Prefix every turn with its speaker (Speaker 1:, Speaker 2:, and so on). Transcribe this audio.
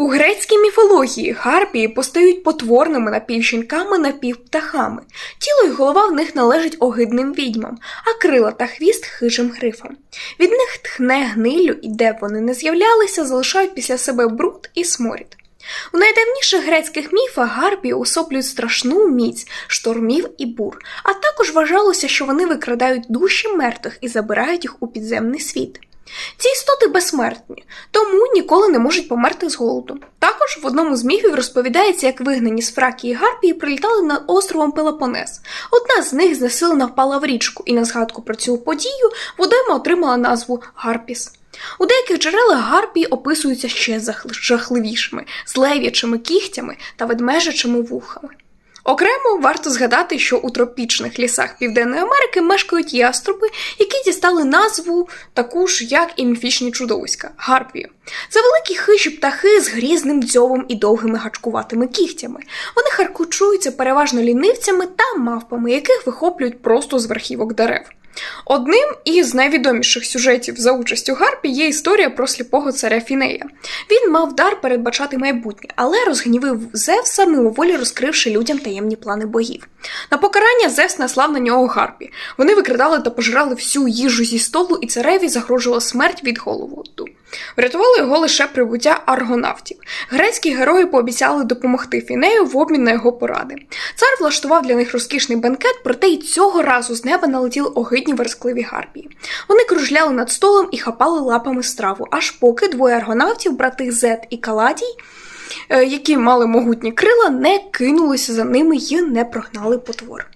Speaker 1: У грецькій міфології гарпії постають потворними напівжінками напівптахами. Тіло й голова в них належать огидним відьмам, а крила та хвіст хижим грифам. Від них тхне гнилю, і де б вони не з'являлися, залишають після себе бруд і сморід. У найдавніших грецьких міфах гарпії усоплюють страшну міць штормів і бур, а також вважалося, що вони викрадають душі мертвих і забирають їх у підземний світ. Ці істоти безсмертні, тому ніколи не можуть померти з голоду. Також в одному з міфів розповідається, як вигнані з Фракії гарпії прилітали над островом Пелопонес. Одна з них знесилена впала в річку, і на згадку про цю подію водойма отримала назву Гарпіс. У деяких джерелах гарпії описуються ще жахливішими, з лев'ячими кігтями та ведмежачими вухами. Окремо варто згадати, що у тропічних лісах Південної Америки мешкають яструби, які дістали назву таку ж, як і міфічні чудовиська гарпії. Це великі хижі птахи з грізним дзьобом і довгими гачкуватими кігтями. Вони харкучуються переважно лінивцями та мавпами, яких вихоплюють просто з верхівок дерев. Одним із найвідоміших сюжетів за участю Гарпі є історія про сліпого царя Фінея. Він мав дар передбачати майбутнє, але розгнівив Зевса, мимоволі розкривши людям таємні плани богів. На покарання Зевс наслав на нього Гарпі. Вони викрадали та пожирали всю їжу зі столу, і цареві загрожувала смерть від голоду. Врятувало його лише прибуття аргонавтів. Грецькі герої пообіцяли допомогти Фінею в обмін на його поради. Цар влаштував для них розкішний бенкет, проте й цього разу з неба налетіли огидні верескливі гарпії. Вони кружляли над столом і хапали лапами страву, аж поки двоє аргонавтів, брати Зет і Каладій, е, які мали могутні крила, не кинулися за ними і не прогнали потвор.